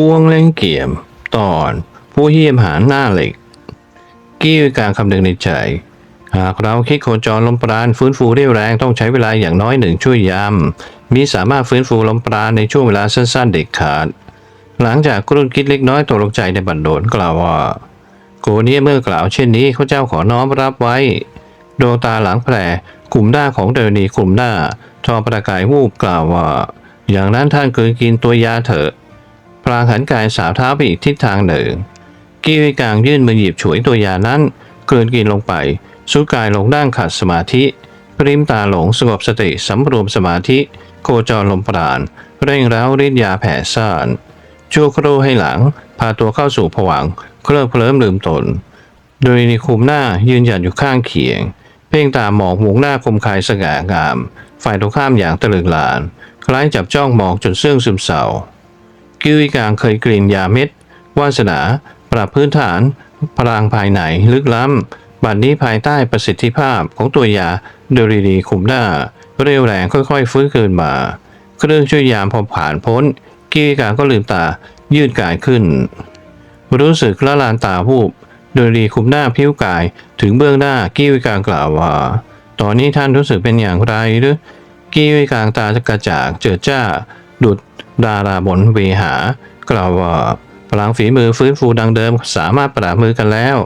พวงเล่งเกี่ยมตอนผู้เยี่ยมหาหน้าเหล็ก กี้การคำนึงในใจ หากเราคิดโคจรลมปราณฟื้นฟูได้แรงต้องใช้เวลาอย่างน้อยหนึ่งช่วยยามมีสามารถฟื้นฟูลมปราณในช่วงเวลาสั้นๆเด็กขาด หลังจากกรุ่นคิดเล็กน้อยตกลงใจในบันโดลกล่าวว่าโกนี้เมื่อกล่าวเช่นนี้ข้าเจ้าขอน้อมรับไว้ ดวงตาหลังแผลกลุ่มหน้าของเดรณีกลุ่มหน้าทอประกายวูบกล่าวว่า อย่างนั้นท่านคืนกินตัวยาเถอะ พลางหันกายสาวเท้าไปอีกทิศทางหนึ่ง กีวิกางยื่นมือหยิบฉวยตัวยานั้นกลืนกินลงไปสุกายลงด้านขัดสมาธิปริมตาหลงสงบสติสำรวมสมาธิ โคจรลมปราณ เร่งร้าฤทธิ์ยาแผ่ซ่านชั่วครู่ให้หลัง พาตัวเข้าสู่ผวังเคลิบเคลิ้มลืมตน โดยในคุมหน้ายืนหยัดอยู่ข้างเคียง เพ่งตามองหมงหน้าคมคายสง่างาม ฝ่ายตรงข้ามอย่างตะลึงลาน คล้ายจับจ้องมองจนเสื่องซึมเศร้า กิวอีกางเคยกลิ่นยาเม็ด วาสนา ปรับพื้นฐาน พลังภายในลึกล้ำ บัดนนี้ภายใต้ประสิทธิภาพของตัวยาเดรีดีคุมหน้า เร็วแรงค่อยๆ ฟื้นคืนมา เครื่องช่วยยามพอผ่านพ้น กิวอีกางก็ลืมตายืดกายขึ้น รู้สึกละลานตาวูบโดยรีคุมหน้าผิวกายถึงเบื้องหน้ากิ้วอีกางกล่าวว่า ตอนนี้ท่านรู้สึกเป็นอย่างไรหรือ กี้วิกางตาจะกระจากเจิดจ้า ดุดดาราบนเวหา กล่าวว่าพลังฝีมือฟื้นฟูดังเดิมสามารถปราบมือกันแล้ว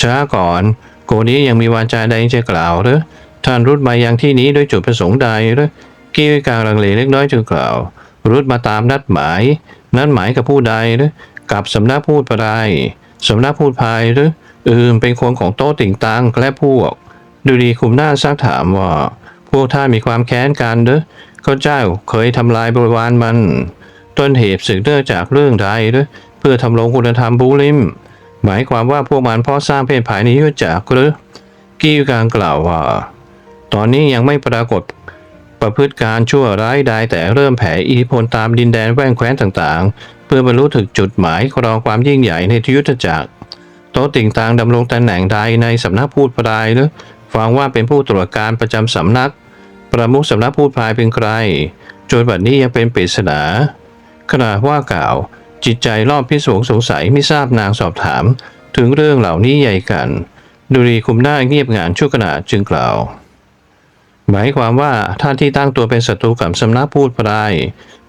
ช้าก่อน โกนี้ยังมีวาจาใดจะกล่าวหรือท่านรุดมายังที่นี้ด้วยจุดประสงค์ใดหรือกี้วิกางลังเลเล็กน้อยจึงกล่าว รุดมาตามนัดหมาย นัดหมายกับผู้ใดหรือกับสำนักพูดปรายสำนักพูดภายหรืออืมเป็นคนของโต๊ะติ่งตังและพวก ดูดีคุมหน้าซักถามว่า พวกท่านมีความแค้นกันเด้อ ข้าเจ้าเคยทำลายบริวารมัน ต้นเหตุสืบเนื่องจากเรื่องใดด้อเพื่อทำลงคุณธรรมบูลิม หมายความว่าพวกมันเพราะสร้างเพศภายในยุทธจักรหรือกี้กางกล่าวว่า ตอนนี้ยังไม่ปรากฏประพฤติการชั่วร้ายใดแต่เริ่มแผ่อิทธิพลตามดินแดนแว่งแคว้นต่างๆ เพื่อบรรลุถึงจุดหมายครองความยิ่งใหญ่ในยุทธจักรโตติ่งตางดำรงตำแหน่งใดในสำนักพูดปรายหรือฟังว่าเป็นผู้ตรวจการประจำสำนัก ประมุขสำนักพูดพายเป็นใครจนบัดนี้ยังเป็นปริศนาขณะว่ากล่าว จิตใจรอบพิศวงสงสัยไม่ทราบนางสอบถาม ถึงเรื่องเหล่านี้ใหญ่กัน ดุรีคุมหน้าเงียบงานชั่วขณะจึงกล่าว หมายความว่าท่านที่ตั้งตัวเป็นศัตรูกับสำนักพูดปราย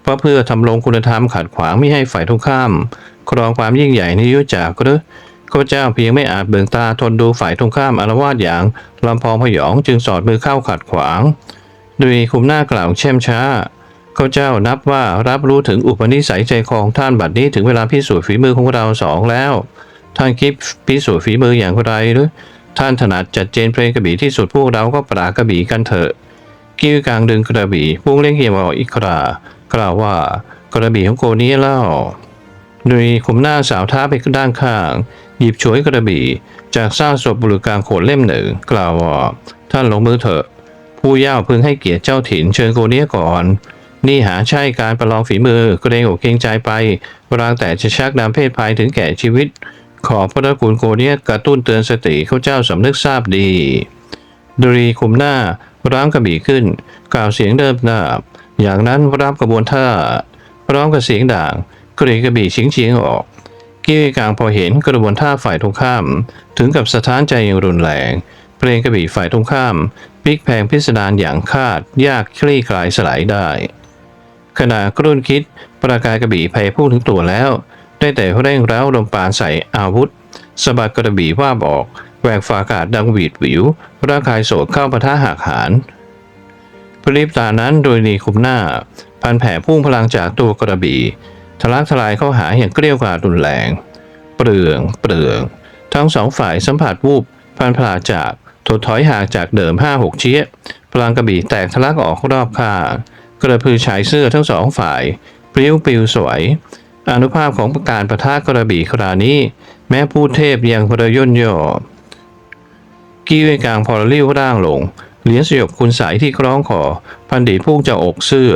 เพราะเพื่อทำลงคุณธรรมขัดขวางไม่ให้ฝ่ายตรงข้าม ครองความยิ่งใหญ่ในยุจักหรือข้าเจ้าเพียงไม่อาจเบิงตาทนดูฝ่ายตรงข้ามอารวาสอย่างลำพองพยองจึงสอดมือเข้าขัดขวาง ดยคุมหน้ากล่าวเช่มช้าข้าเจ้านับว่ารับรู้ถึงอุปนิสัยใจคอของท่านบัดนี้ถึงเวลาพิสูจน์ฝีมือของเราสองแล้ว ท่านคิดพิสูจน์ฝีมืออย่างไรหรือท่านถนัดจัดเจนเพลงกระบี่ที่สุดพวกเราก็ปรากระบี่กันเถอะกิ้วกลางดึงกระบี่พุ่งเล่งเหี่ยออกอีกครากล่าวว่ากระบี่ของโกนี้เล่าโดยขุมหน้าสาวท้าไปด้านข้าง หยิบฉวยกระบี่ จากซากศพบุรุษกลางโขดเล่มหนึ่ง กล่าวว่าท่านลงมือเถอะ ผู้ย่าวพึงให้เกียรติเจ้าถิ่นเชิญโกเนี้ยก่อน นี่หาใช่การประลองฝีมือเกรงอกเกรงใจไปรางแต่จะชักนำเพศภัยถึงแก่ชีวิต ขอพระคุณโกเนี้ยกระตุ้นเตือนสติเข้าเจ้าสำนึกทราบดีดรีคุมหน้าร้างกระบี่ขึ้น กล่าวเสียงเดิมหนาบอย่างนั้นรับกระบวนท่าพร้อมกับเสียงด่างกรีกระบี่ชิงเฉียงออกกี้กลางพอเห็นกระบวนท่าฝ่ายตรงข้าม ถึงกับสะท้านใจอย่างรุนแรง เพลงกระบี่ฝ่ายตรงข้าม พลิกแพงพิสดารอย่างคาดยากคลี่คลายสลายได้ ขณะกรุ่นคิดประกายกระบี่ภัยพุ่งถึงตัวแล้ว ได้แต่เร่งเร้าลมปานใส่อาวุธสะบัดกระบี่ว่าบอกแหวกฝากาศดังหวีดหวิว ร่างกายโศกเข้าปะทะหักหานพริบตานั้นโดยนีคุมหน้า พันแผ่พุ่งพลังจากตัวกระบี่ทะลักทลายเข้าหาอย่างเกลียวกราดรุนแรง เปลืองเปลือง ทั้งสองฝ่ายสัมผัสวูบพันพลาจาก ถดถอยห่างจากเดิมห้าหกเชี้ยพลังกระบี่แตกทะลักออกรอบข้างกระพือชายเสื้อทั้งสองฝ่ายปลิ้วปลิวสวยอนุภาพของการประทะกระบี่ครานี้ แม้ผู้เทพยังพระย่นย่อกี้เวกลางพอริ้วร่างลง เหรียญสยบคุณสายที่คล้องคอพันดีพุ่งจากอกเสื้อ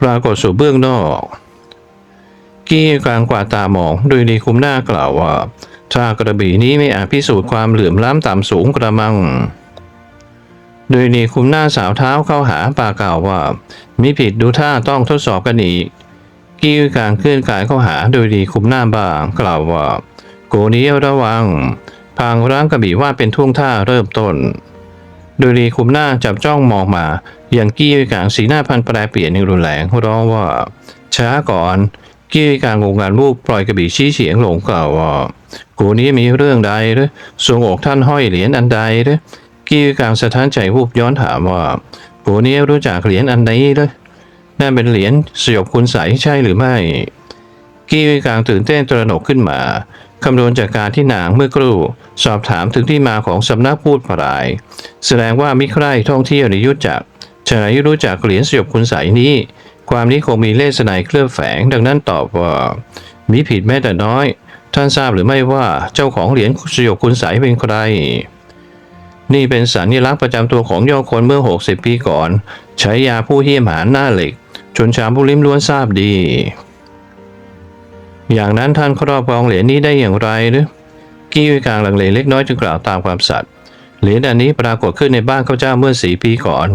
ปรากฏสู่เบื้องนอก กี้กลางกว่าตามองโดยดีคุมหน้ากล่าวว่า ถ้ากระบี่นี้ไม่อาจพิสูจน์ความเหลื่อมล้ำต่ำสูงกระมัง โดยดีคุมหน้าสาวเท้าเข้าหาปากกล่าวว่ามีผิดดูท่าต้องทดสอบกันอีกกี้วิการเคลื่อนกายเข้าหาโดยดีคุมหน้าบางกล่าวว่า โกนี้ระวัง พางร้างกระบี่ว่าเป็นท่วงท่าเริ่มต้น โดยดีคุมหน้าจับจ้องมองมา อย่างกี้วิการสีหน้าพันแปรเปลี่ยนอย่างรุนแรงร้องว่า ช้าก่อนกี้วิการงงงานรูปปล่อยกระบี่ชี้เฉียงหลงกล่าวว่า กนี้มีเรื่องใดหรือทรงอกท่านห้อยเหรียญอันใดหรือกี้วิการสะท้านใจวูบย้อนถามว่าโกนี้รู้จักเหรียญอันใดหรือนั่นเป็นเหรียญสยบคุณใสยใช่หรือไม่ กี้วิกลางตื่นเต้นตระหนกขึ้นมาคำนวณจากการที่นางเมื่อกรู่ สอบถามถึงที่มาของสำนักพูดปราย แสดงว่ามิใคร่ท่องเที่ยวในยุทธจักรฉนั้นรู้จักเหรียญสยบคุณใสยนี้ ความนี้คงมีเล่ห์สนัยเคลือบแฝง ดังนั้นตอบว่ามีผิดแม้แต่น้อย ท่านทราบหรือไม่ว่าเจ้าของเหรียญสยบคุณใสยเป็นใคร นี่เป็นสัญลักษณ์ประจำตัวของยอดคนเมื่อ 60 ปีก่อน ใช้ยาผู้เหี้ยมหาหน้าเหล็ก ชนชาวผู้ลิ้มล้วนทราบดี อย่างนั้นท่านครอบครองเหรียญนี้ได้อย่างไรหรือกี้วิกลางลังเลเล็กน้อยจึงกล่าวตามความสัตย์เหรียญอันนี้ปรากฏขึ้นในบ้านข้าเจ้าเมื่อสีปีก่อน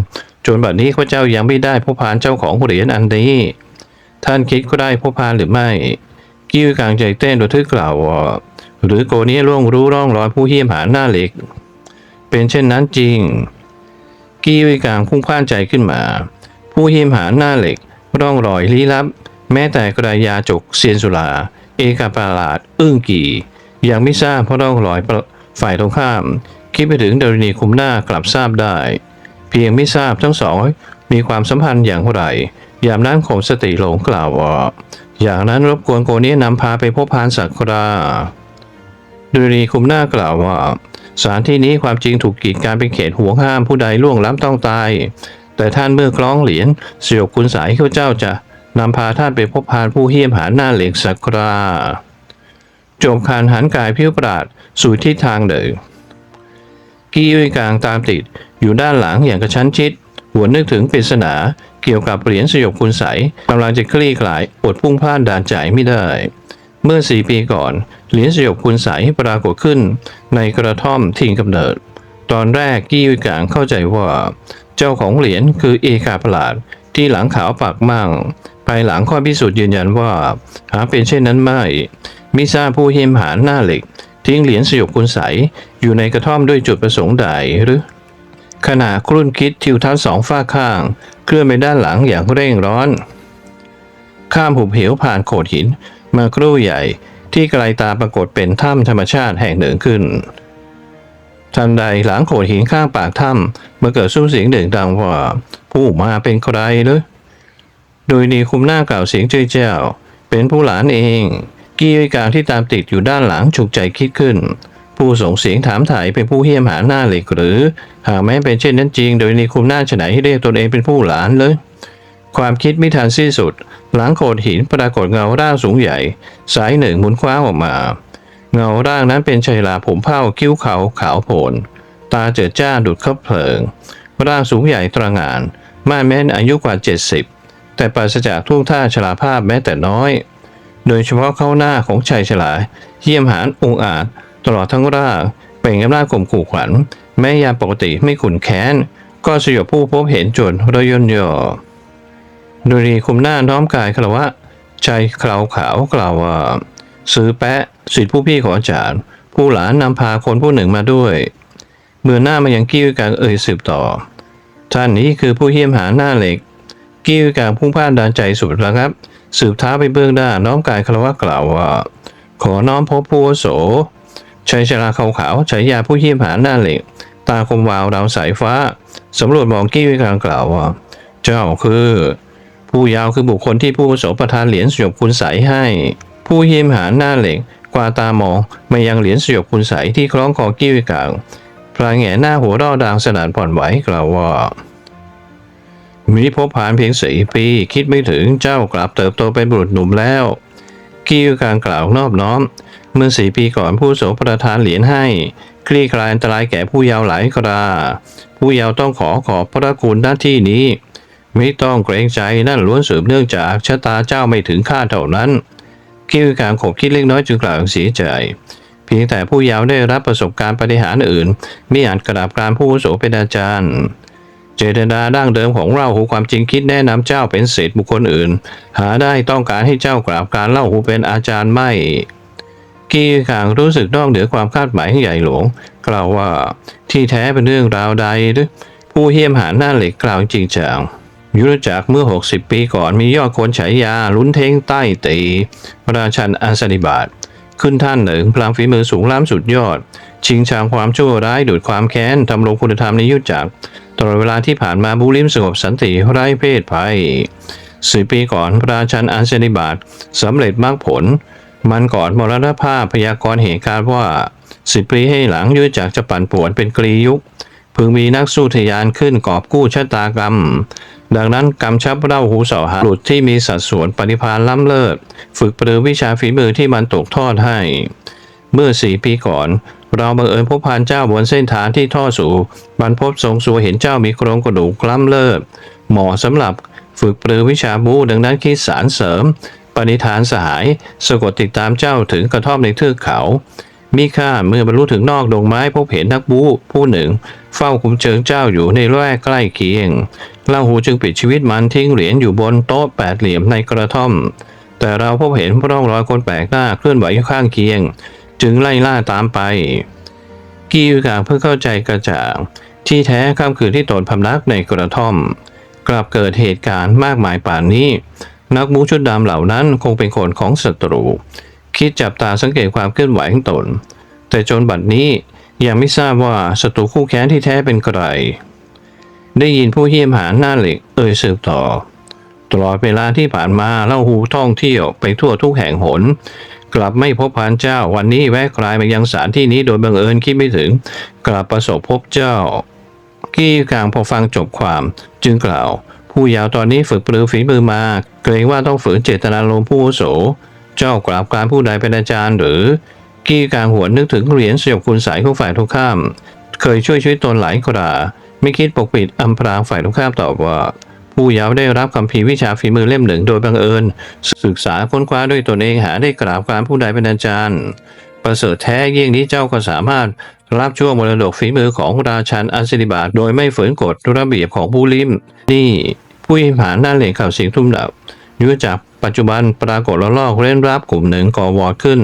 จนบัดนี้ข้าเจ้ายังไม่ได้พบพานเจ้าของเหรียญอันนี้ ท่านคิดก็ได้พบพานหรือไม่ กี้วิกลางใจเต้นโดยทึกกล่าวว่าหรือโกนี้ล่วงรู้ร่องรอยผู้เหี้ยมหาหน้าเหล็ก เป็นเช่นนั้นจริง กี้วิกางพุ่งพล่านใจขึ้นมา ผู้หิมหาหน้าเหล็ก ร่องรอยลี้ลับ แม้แต่กระยาจกเซียนสุลา เอกาปาลาดอึ้งกี่ ยังไม่ทราบเพราะร่องรอยฝ่ายตรงข้าม คิดไปถึงดารณีคุมหน้ากลับทราบได้ เพียงไม่ทราบทั้งสองมีความสัมพันธ์อย่างไรยามนั้นข่มสติหลงกล่าวว่า อย่างนั้นรบกวนโกนี้นำพาไปพบพานสักคราดารณีคุมหน้ากล่าวว่าสถานที่นี้ความจริงถูกกีดการเป็นเขตห่วงห้ามผู้ใดล่วงล้ำต้องตาย แต่ท่านเมื่อคล้องเหรียญสยบคุณสายข้าเจ้าจะนำพาท่านไปพบพานผู้เหี้ยมหาหน้าเหล็กสักคราจบคานหันกายพิ้วปราดสู่ทิศทางเดิมกี้ยุยกลางตามติดอยู่ด้านหลังอย่างกระชั้นชิด หัวนึกถึงปริศนาเกี่ยวกับเหรียญสยบคุณใสกำลังจะคลี่คลายอดพุ่งพลาดด่านใจไม่ได้ เมื่อสี่ปีก่อน เหรียญสยบคุณใสปรากฏขึ้น ในกระท่อมทิ้งกำเนิด ตอนแรกกี้ยุยกางเข้าใจว่า เจ้าของเหรียญคือเอกาประหลาดที่หลังขาวปากมั่ง ภายหลังข้อพิสูจน์ยืนยันว่า หาเป็นเช่นนั้นไม่ มิทราบผู้เฮียมหาหน้าเหล็ก ทิ้งเหรียญสยบคุณใสอยู่ในกระท่อมด้วยจุดประสงค์ใดหรือ ขณะครุ่นคิดทิวทัศน์สองฝ้าข้าง เคลื่อนไปด้านหลังอย่างเร่งร้อน ข้ามหุบเหวผ่านโขดหินมาครู่ใหญ่ที่ไกลตาปรากฏเป็นถ้ำธรรมชาติแห่งหนึ่งขึ้น ทันใดหลังโขดหินข้างปากถ้ำมื่อเกิดซุ้มเสียงเด่งดังว่า ผู้มาเป็นใครหรือโดยนีคุมหน้ากล่าวเสียงเจ้ยเจ้า เป็นผู้หลานเอง กี้วิการที่ตามติดอยู่ด้านหลังฉุกใจคิดขึ้น ผู้ส่งเสียงถามถ่ายเป็นผู้เฮี้ยมหาหน้าเหล็กหรือ หากแม้เป็นเช่นนั้นจริง โดยนีคุมหน้าฉไหนให้เรียกตนเองเป็นผู้หลานเลย ความคิดไม่ทันสิ้นสุด หลังโขดหินปรากฏเงาร่างสูงใหญ่ สายหนึ่งหมุนคว้างออกมา เงาร่างนั้นเป็นชายลาผมเผ้าคิ้วเขาขาวโพลนตาเจิดจ้าดุดข้าเพลิง ร่างสูงใหญ่ตระหง่านม่านแม้นอายุกว่า 70 แต่ปราศจากท่วงท่าชราภาพแม้แต่น้อย โดยเฉพาะเข้าหน้าของชายฉลาเยี่ยมหานองอาจ ตลอดทั้งร่างเปล่งอำนาจข่มขู่ขวัญแม้ยามปกติไม่ขุนแค้น ก็สยบผู้พบเห็นจนระยนยอโดยดีคุมหน้าน้อมกายคารวะชายขาวขาวกล่าวว่าซื้อแปะสิทธิผู้พี่ของอาจารย์ ผู้หลานนำพาคนผู้หนึ่งมาด้วยเมื่อหน้ามายังกี้วิการเอ่ยสืบต่อ ท่านนี้คือผู้เยี่ยมหาหน้าเหล็กกี้วิการพุ่งพลาดดานใจสุดระครับ สืบเท้าไปเบื้องหน้าน้อมกายคารวะกล่าวว่า ขอน้อมพบผู้อโส ชัยชราขาวขาวฉายาผู้เยี่ยมหาหน้าเหล็ก ตาคมวาวดาวสายฟ้า สำรวจมองกี้วิการกล่าวว่า เจ้าคือ ผู้ยาวคือบุคคลที่ผู้โสประทานเหรียญสยบคุณใสให้ ผู้เยี่ยมหาหน้าเหล็กกวาตามองมายังเหรียญสยบคุณใสที่คล้องคอกี้วิกางพลายแหงหน้าหัวรอดังสนานผ่อนไหวกล่าวว่ามีพบผ่านเพียงสี่ปีคิดไม่ถึงเจ้ากลับเติบโตเป็นบุรุษหนุ่มแล้วกี้วิกางกล่าวนอบน้อม เมื่อสี่ปีก่อนผู้โสประทานเหรียญให้ คลี่คลายอันตรายแก่ผู้เยาว์หลายกราผู้เยาว์ต้องขอขอบพระคุณหน้าที่นี้ ไม่ต้องเกรงใจนั่นล้วนสืบเนื่องจากชะตาเจ้าไม่ถึงคาดเท่านั้นกี้วการขบคิดเล็กน้อยจึงกล่าวเสียใจเพียงแต่ผู้เยาว์ได้รับประสบการณ์ปฏิหารอื่นไม่อาจกราบกานผู้โสเป็นอาจารย์ เจตนาดั้งเดิมของเล่าหูความจริงคิดแนะนำเจ้าเป็นเศษบุคคลอื่น หาได้ต้องการให้เจ้ากราบการเล่าหูเป็นอาจารย์ไม่ กีขางรู้สึกนอกเหนือความคาดหมายของใหญ่หลวง กล่าวว่าที่แท้เป็นเรื่องราวใดหรือผู้เฮี้ยมหาหน้าเหล็กกล่าวจริงจังยุทธจักรเมื่อ 60 ปีก่อนมียอดคนฉายาลุ้นเท้งใต้ตีราชันอาสนิบาตขึ้นท่านหนึ่งพลังฝีมือสูงล้ำสุดยอด ชิงชางความชั่วร้ายดูดความแค้นทำลงคุณธรรมในยุทธจักรตลอดเวลาที่ผ่านมาบูลิมสงบสันติไร้เพศภัยสิปีก่อนพระราชันอันเซนิบาตสำเร็จมรรคผล มันก่อนมรณภาพพยากรณ์เหตุการณ์ว่าสิบปีให้หลังยุทธจักจะปั่นป่วนเป็นกรียุคพึงมีนักสู้ทยานขึ้นกอบกู้ชะตากรรม ดังนั้นกำชับเล่าหูเสาหาหลุดที่มีสัดส่วนปฏิภาณล้ำเลิศ ฝึกปรือวิชาฝีมือที่มันตกทอดให้ เมื่อสี่ปีก่อน เราบังเอิญพบพานเจ้าบนเส้นทางที่ท่อสู่บรรพบทรงสัวเห็นเจ้ามีโครงกระดูกล้ำเลิศเหมาะสำหรับฝึกปรือวิชาบูดังนั้นคิดสารเสริม ปณิธานสหายสะกดติดตามเจ้าถึงกระท่อมในเทือกเขา มีข้าเมื่อบรรลุถึงนอกดงไม้พบเห็นนักบูผู้หนึ่ง เฝ้าคุมเชิงเจ้าอยู่ในแวกใกล้เคียงเล่าหูจึงปิดชีวิตมันทิ้งเหรียญอยู่บนโต๊ะแปดเหลี่ยมในกระท่อม แต่เราพบเห็นร่องรอยคนแปลกหน้าเคลื่อนไหวข้างเคียง จึงไล่ล่าตามไป กีวิกาเพื่อเข้าใจกระจ่างที่แท้ค่ำคืนที่ตนพำนักในกระท่อม กลับเกิดเหตุการณ์มากมายป่านนี้ นักบูชุดดำเหล่านั้นคงเป็นคนของศัตรู คิดจับตาสังเกตความเคลื่อนไหวของตน แต่จนบัดนี้ยังไม่ทราบว่าศัตรูคู่แค้นที่แท้เป็นใคร ได้ยินผู้เฮี้ยมหาหน้าเหล็กเอ่ยสืบต่อ ตลอดเวลาที่ผ่านมาเล่าหูท่องเที่ยวไปทั่วทุกแห่งหน กลับไม่พบพานเจ้าวันนี้แวะกลายมายังสถานที่นี้โดยบังเอิญคิดไม่ถึง กลับประสบพบเจ้า กี้กลางพอฟังจบความจึงกล่าว ผู้ยาวตอนนี้ฝึกปรือฝีมือมา เกรงว่าต้องฝืนเจตนาลมณ์ผู้อาวุโส เจ้ากราบการผู้ใดเป็นอาจารย์ หรือ กี้กางหัวนึกถึงเหรียญสยบคุณสายของฝ่ายตรงข้าม เคยช่วยชีวิตนหลายกราไม่คิดปกปิดอำพรางฝ่ายตรงข้ามตอบว่า ผู้ยาวได้รับคำพีวิชาฝีมือเล่มหนึ่งโดยบังเอิญ ศึกษาค้นคว้าด้วยตนเองหาได้กราบการผู้ใดเป็นอาจารย์ ประเสริฐแท้เยี่ยงนี้เจ้าก็สามารถรับช่วงมรดกฝีมือของราชันอันสิริบาตโดยไม่ฝืนกฎระเบียบของผู้ลิมนี่ ผู้ยิมหาหน้าเหล็กข่าวสียงทุ่มดับยุทธจักรปัจจุบันปรากฏละลอกเล่นรับกลุ่มหนึ่งก่อวอดขึ้น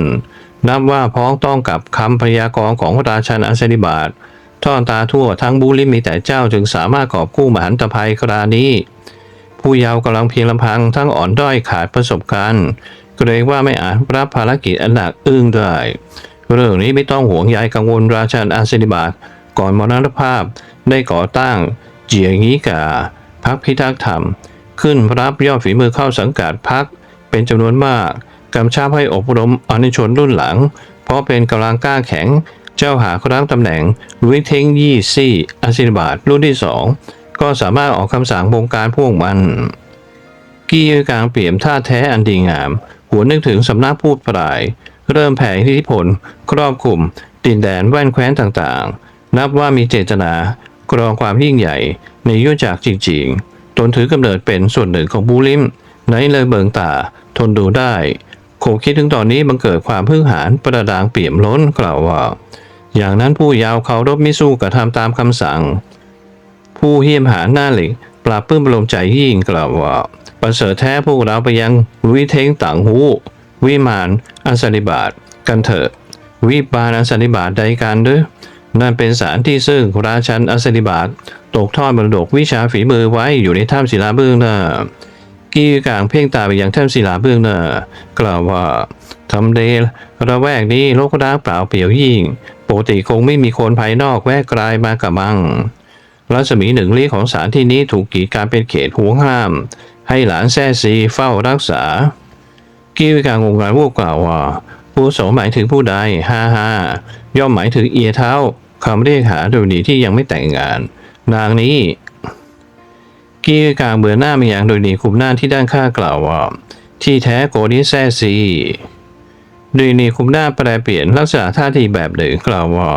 นับว่าพ้องต้องกับคำพยากรณ์ของราชันอันสิริบาตท่อดตาทั่วทั้งบูลิมีแต่เจ้าจึงสามารถกอบกู้มหันตภัยครานี้ ผู้เยาว์กำลังเพียงลำพังทั้งอ่อนด้อยขาดประสบการณ์เกรงว่าไม่อาจรับภารกิจอันหนักอึ้งได้ เรื่องนี้ไม่ต้องห่วงใยกังวลราชันอาเซนิบาตก่อนมรณภาพได้ก่อตั้งเจียงีกา พักพิทักษ์ธรรม ขึ้นรับยอดฝีมือเข้าสังกัดพักเป็นจำนวนมากกำชับให้อบรมอนุชนรุ่นหลัง เพราะเป็นกำลังกล้าแข็ง เจ้าหาครั้งตำแหน่งลุยเทงยี่ซี่อาซินบาตรุ่นที่สองก็สามารถออกคำสั่งบงการพวกมัน กี้กลางเปี่ยมท่าแท้อันดีงาม หัวนึกถึงสำนักพูดปลาย เริ่มแผ่อิทธิพล ครอบคลุมดินแดนแว่นแคว้นต่างๆ นับว่ามีเจตนากรองความยิ่งใหญ่ ในยุทธจักจริงๆ ตนถือกำเนิดเป็นส่วนหนึ่งของบูลิมไหนเลยเบิงตา ทนดูได้คงคิดถึงตอนนี้บังเกิดความพึ่งหานประดางเปี่ยมล้นกล่าวว่า อย่างนั้นผู้ยาวเขารบมิสู้กระทำตามคำสั่ง ผู้เฮี้ยมหาหน้าเหล็กปราบปื้มปรมใจยิ่งกล่าวว่าประเสริฐแท้พวกเราไปยังวิเทงต่างหูวิมานอันสนิบาตกันเถอะวิบาลอันสนิบาตใดกันหรือ นั่นเป็นสารที่ซึ่งราชันอันสนิบาตตกทอดมรดกวิชาฝีมือไว้อยู่ในถ้ำศิลาเบื้องหน้ากี้กางเพ่งตาไปยังถ้ำศิลาเบื้องหน้ากล่าวว่าทำเดลระแวกนี้โลกร้างเปล่าเปลี่ยวยิ่งปกติคงไม่มีคนภายนอกแวะกลายมากับมังรัศมีหนึ่งลี้ของสารที่นี้ถูกกีดการเป็นเขตห่วงห้าม ให้หลานแซ่ซีเฝ้ารักษากี้วิการงงงานวูบกล่าวว่า ผู้โสหมายถึงผู้ใดฮ่าฮ่าย่อมหมายถึงเอียเท้าคำเรียกหาโดยดีที่ยังไม่แต่งงาน นางนี้กี้การเบือหน้ามาอย่างโดยดีคุมหน้าที่ด้านข้ากล่าวว่า ที่แท้โกนี้แซ่ซีโดยนีคุมหน้าแปลเปลี่ยนลักษณะท่าทีแบบหนึ่งกล่าวว่า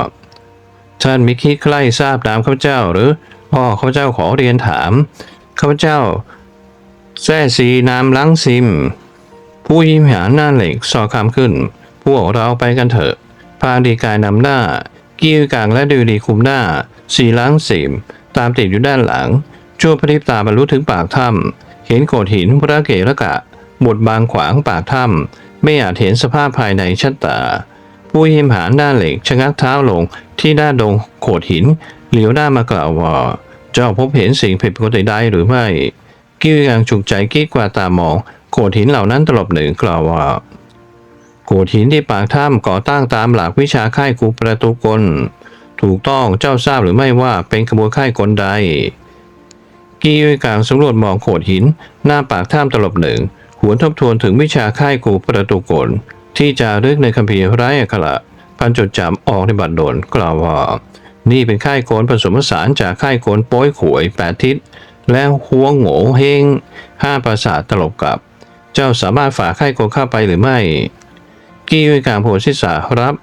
ท่านมิคิดใกล้ทราบนามข้าพเจ้าหรือพ่อข้าพเจ้าขอเรียนถามข้าพเจ้าแซ่ซีนามลังซิม ผู้ยิ้มหาหน้าเหล็กสอคำขึ้น พวกเราไปกันเถอะพาดีกายนำหน้า กิ้วกลางและดูดีคุมหน้า สีล้างสิมตามติดอยู่ด้านหลังชั่วพริบตาบรรลุถึงปากถ้ำเห็นโขดหินพระเกศกะบดบางขวางปากถ้ำไม่อาจเห็นสภาพภายในชัดตา ผู้หิมหานด้าเหล็กชะงักเท้าลงที่ด้าดงโขดหิน เหลียวหน้ามากล่าวว่าเจ้าพบเห็นสิ่งผิดปกติใดหรือไม่ กิ้วยังฉุกใจกี้กว่าตามอง โขดหินเหล่านั้นตลบหนึ่งกล่าวว่า โขดหินที่ปากถ้ำก่อตั้งตามหลักวิชาค่ายคูประตูกล ถูกต้องเจ้าทราบหรือไม่ว่าเป็นขบวนค่ายกลใด กี้ยุยกลางสำรวจมองโขดหิน หน้าปากถ้ำตลบหนึ่ง หวนทบทวนถึงวิชาค่ายคูประตูกล ที่จารึกในคัมภีร์ไร้อักขระพันจดจำออกในบัตรดลกล่าวว่า นี่เป็นค่ายโกนผสมผสานจากค่ายโกนโป้ยขวยแปดทิศและหัวโง่เฮงห้าปราสาทตลบกับ เจ้าสามารถฝ่าค่ายโกนเข้าไปหรือไม่ กี้ด้วยการโผล่ศีรษะรับ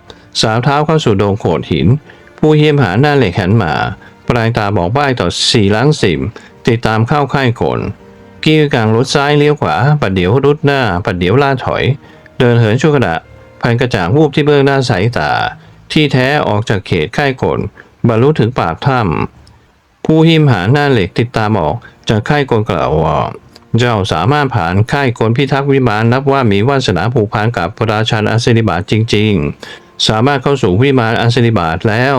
สาวเท้าเข้าสู่โดงโขดหิน ผู้เยี่ยมหาหน้าเหล็กหันมา ปลายตาบอกใบ้ต่อสี่ล้างสิมติดตามเข้าค่ายโกนกี้ด้วยการรถซ้ายเลี้ยวขวาปัดเดี๋ยวรุดหน้าปัดเดี๋ยวล่าถอย เดินเหินชั่วขณะพันกระจ่างวูบที่เบื้องหน้าสายตา ที่แท้ออกจากเขตค่ายโกนบรรลุถึงปากถ้ำผู้หิมหาหน้าเหล็กติดตามออกจากค่ายกลกล่าวว่า เจ้าสามารถผ่านค่ายคนพิทักษ์วิมานนับว่ามีวาสนาผูกพันกับพระราชันอัศนิบาตจริง ๆ สามารถเข้าสู่วิมานอัศนิบาตแล้ว